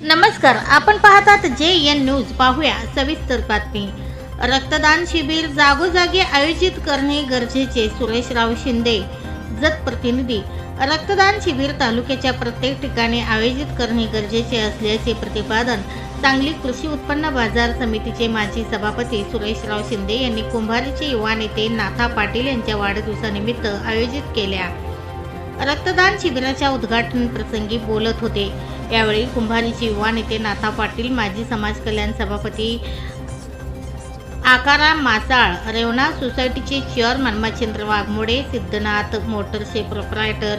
नमस्कार आपण पाहतात जे एन न्यूज. पाहूया सविस्तर बातमी. रक्तदान शिबिर जागोजागी आयोजित करणे गरजेचे सुरेशराव शिंदे जत प्रतिनिधी. रक्तदान शिबिर तालुक्याच्या प्रत्येक ठिकाणी आयोजित करणे गरजेचे असल्याचे प्रतिपादन सांगली कृषी उत्पन्न बाजार समितीचे माजी सभापती सुरेशराव शिंदे यांनी कुंभारीचे युवा नेते नाथा पाटील यांच्या वाढदिवसानिमित्त आयोजित केल्या. रक्तदान शिबिराच्या उद्घाटन प्रसंगी बोलत होते. यावेळी कुंभारीचे युवा नेते नाथा पाटील माजी समाज कल्याण सभापती आकारा मासाळ रेवणा सोसायटीचे चेअरमन मच्छिंद्र वाघमोडे सिद्धनाथ मोटरचे प्रोप्रायटर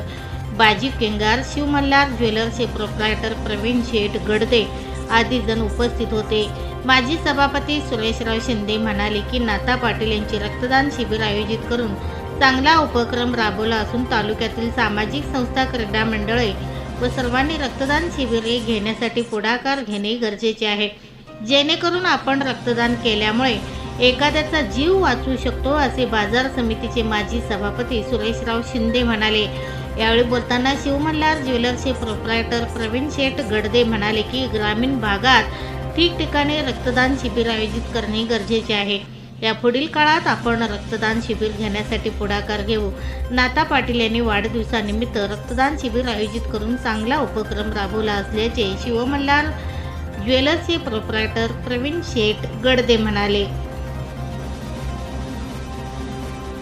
बाजी केंगार शिवमल्हार ज्वेलर्सचे प्रोप्रायटर प्रवीण शेठ गडदे आदी जण उपस्थित होते. माजी सभापती सुरेशराव शिंदे म्हणाले की नाथा पाटील यांचे रक्तदान शिबिर आयोजित करून चांगला उपक्रम राबवला असून तालुक्यातील सामाजिक संस्था क्रीडा मंडळे व सर्वांनी रक्तदान शिबिरे घेण्यासाठी पुढाकार घेणे गरजेचे आहे. जेणेकरून आपण रक्तदान केल्यामुळे एखाद्याचा जीव वाचू शकतो असे बाजार समितीचे माजी सभापती सुरेशराव शिंदे म्हणाले. यावेळी बोलताना शिवमल्हार ज्वेलर्सचे प्रोप्रायटर प्रवीण शेठ गडदे म्हणाले की ग्रामीण भागात ठिकठिकाणी रक्तदान शिबिर आयोजित करणे गरजेचे आहे. या पुढील काळात आपण रक्तदान शिबिर घेण्यासाठी पुढाकार घेऊ. नाता पाटील यांनी वाढदिवसानिमित्त रक्तदान शिबिर आयोजित करून चांगला उपक्रम राबवला असल्याचे शिवमल्हार ज्वेलर्सचे प्रोप्रायटर प्रवीण शेठ गडदे म्हणाले.